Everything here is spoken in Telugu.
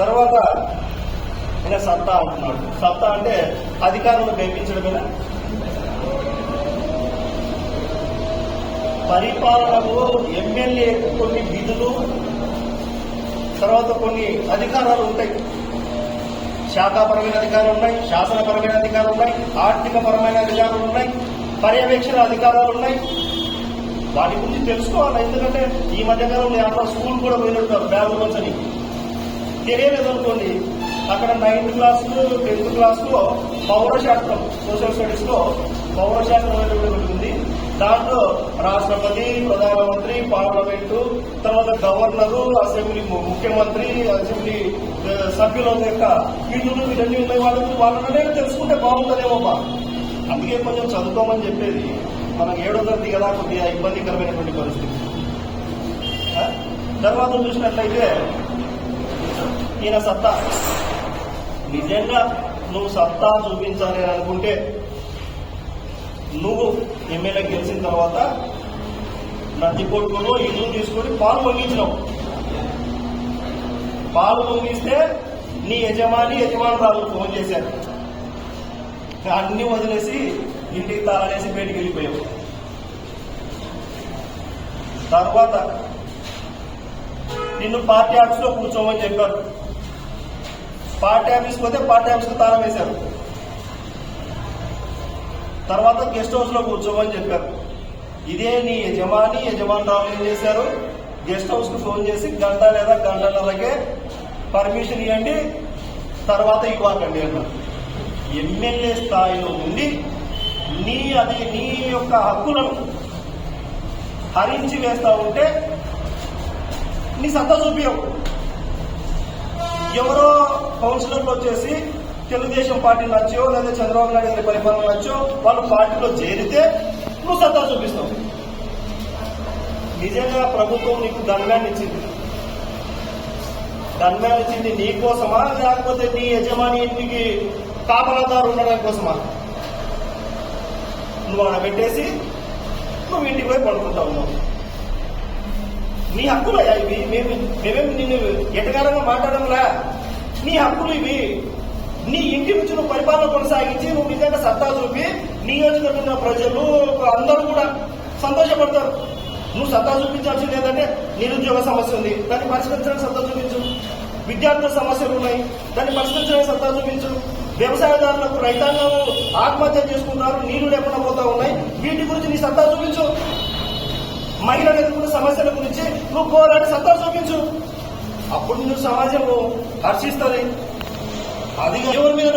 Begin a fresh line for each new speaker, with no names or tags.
తర్వాత ఇంకా సత్తా అంటున్నాడు. సత్తా అంటే అధికారులను కల్పించడమేనా పరిపాలనకు ఎమ్మెల్యే కొన్ని విధులు తర్వాత కొన్ని అధికారాలు ఉంటాయి. శాఖాపరమైన అధికారాలు ఉన్నాయి శాసనపరమైన అధికారాలు ఉన్నాయి ఆర్థికపరమైన అధికారాలు ఉన్నాయి పర్యవేక్షణ అధికారాలు ఉన్నాయి. వాటి గురించి తెలుసుకోవాలి ఎందుకంటే ఈ మధ్యకాలంలో ఎవరో స్కూల్ కూడా పోయినట్టు బ్యాగులు వచ్చని తెలియలేదు అనుకోండి అక్కడ నైన్త్ క్లాస్ టెన్త్ క్లాస్లో పౌరశాస్త్రం సోషల్ స్టడీస్లో పౌరశాస్త్రం అనేటువంటి ఉంటుంది దాంట్లో రాష్ట్రపతి ప్రధానమంత్రి పార్లమెంటు తర్వాత గవర్నరు అసెంబ్లీ ముఖ్యమంత్రి అసెంబ్లీ సభ్యుల యొక్క విధులు ఇవన్నీ ఉన్నాయి వాళ్ళకి. వాళ్ళనే తెలుసుకుంటే బాగుంటుందేమోమ్మా అందుకే కొంచెం చదువుకోమని చెప్పేది. మనం ఏడో తరగతి కదా కొద్దిగా ఇబ్బందికరమైనటువంటి పరిస్థితి. తర్వాత చూసినట్లయితే ఈయన సత్తా. నిజంగా నువ్వు సత్తా చూపించాలి అని అనుకుంటే నువ్వు ఎమ్మెల్యే గెలిచిన తర్వాత నది కొడుకును ఇల్లు తీసుకొని పాలు పొంగించినావు. పాలు పొంగిస్తే నీ యజమాని యజమానురాలు ఫోన్ చేశారు. అన్ని వదిలేసి ఇంటికి తాళనేసి బయటికి వెళ్ళిపోయావు. తర్వాత నిన్ను పార్టీ ఆఫీస్లో కూర్చోమని చెప్పారు. పార్టీ ఆఫీస్ పోతే పార్టీ ఆఫీస్కు తాళం వేశారు. తర్వాత గెస్ట్ హౌస్లో కూర్చోమని చెప్పారు. ఇదే నీ యజమాని యజమానురాలు ఏం చేశారు? గెస్ట్ హౌస్కు ఫోన్ చేసి గంట లేదా గంటన్నరకే పర్మిషన్ ఇవ్వండి తర్వాత ఇవ్వకండి అన్నారు. ఎమ్మెల్యే స్థాయిలో ఉండి నీ అది నీ యొక్క హక్కులను హరించి వేస్తా ఉంటే నీ సత్తా చూపించవు ఎవరో కౌన్సిలర్లు వచ్చేసి తెలుగుదేశం పార్టీ నచ్చో లేదా చంద్రబాబు నాయుడు గారి పరిపాలన నచ్చో వాళ్ళు పార్టీలో చేరితే నువ్వు సత్తా చూపిస్తావు. నిజంగా ప్రభుత్వం నీకు దండాన్ని ఇచ్చింది. దండాన్ని ఇచ్చింది నీ కోసమా? లేకపోతే నీ యజమాని ఇంటికి కాపలాదారు ఉండడం కోసమా? నువ్వు ఆడ పెట్టేసి నువ్వు ఇంటికి పోయి పడుకుంటా ఉన్నావు. నీ హక్కులయ్యా ఇవి. మేము మేమేమి నిన్ను ఎటకారంగా మాట్లాడడంలా నీ హక్కులు ఇవి. నీ ఇంటి నుంచి నువ్వు పరిపాలన కొనసాగించి నువ్వు నిజంగా సత్తా చూపి నియోజకవర్గ ప్రజలు అందరూ కూడా సంతోషపడతారు. నువ్వు సత్తా చూపించాల్సింది ఏంటంటే నిరుద్యోగ సమస్య ఉంది. దాన్ని పరిష్కరించడానికి సత్తా చూపించు. విద్యార్థుల సమస్యలు ఉన్నాయి. దాన్ని పరిష్కరించడానికి సత్తా చూపించు. వ్యవసాయదారులకు రైతాంగం ఆత్మహత్య చేసుకుంటారు నీళ్ళు లేకుండా పోతా ఉన్నాయి. వీటి గురించి నీ సత్తా చూపించు. మహిళలు ఎదుర్కొన్న సమస్యల గురించి నువ్వు పోరాడి సత్తా చూపించు. అప్పుడు నువ్వు సమాజము హర్షిస్తుంది అది ఎవరి మీద